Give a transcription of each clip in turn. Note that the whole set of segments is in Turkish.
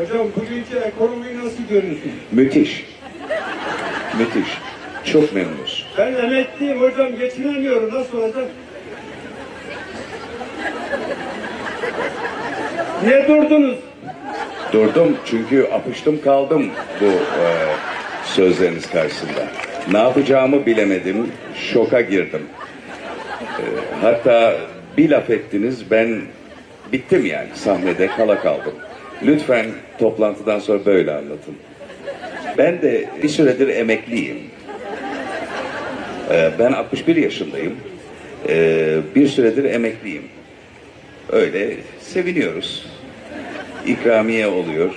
Hocam bugünkü ekonomiyi nasıl görüyorsun? Müthiş. Müthiş. Çok memnunuz. Ben emekliyim hocam geçinemiyorum nasıl olacak? Niye durdunuz? Durdum çünkü apıştım kaldım bu e, sözleriniz karşısında. Ne yapacağımı bilemedim, şoka girdim. E, hatta bir laf ettiniz, ben bittim yani sahnede kala kaldım. Lütfen toplantıdan sonra böyle anlatın. Ben de bir süredir emekliyim. E, ben 61 yaşındayım. E, bir süredir emekliyim. Öyle seviniyoruz ikramiye oluyor.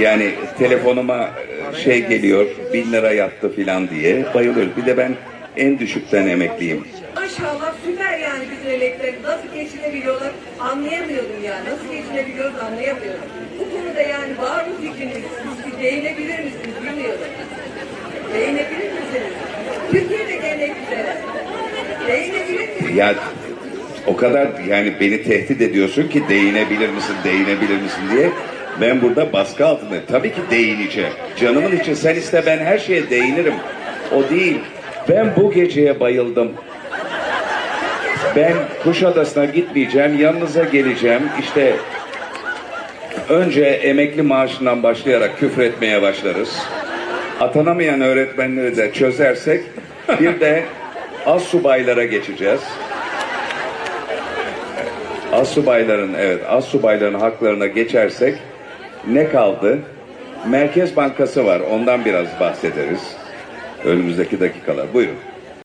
Yani telefonuma e, şey geliyor, bin lira yattı filan diye bayılıyor. Bir de ben en düşükten emekliyim. Maşallah süper yani bizim emekliler. Nasıl geçinebiliyorlar anlayamıyorum yani. Nasıl geçinebiliyoruz anlayamıyorum. Bu konuda yani var mı fikriniz? Siz değinebilir misiniz bilmiyorum. Değinebilir misiniz? Türkiye'deki emeklilere. Değinebilir misiniz? Ya o kadar yani beni tehdit ediyorsun ki değinebilir misin, değinebilir misin diye. Ben burada baskı altındayım. Tabii ki değineceğim. Canımın için sen iste ben her şeye değinirim. O değil. Ben bu geceye bayıldım. Ben Kuşadası'na gitmeyeceğim, yanınıza geleceğim. İşte önce emekli maaşından başlayarak küfretmeye başlarız. Atanamayan öğretmenleri de çözersek bir de az subaylara geçeceğiz. Az subayların evet az subayların haklarına geçersek ne kaldı? Merkez Bankası var. Ondan biraz bahsederiz. Önümüzdeki dakikalar. Buyurun.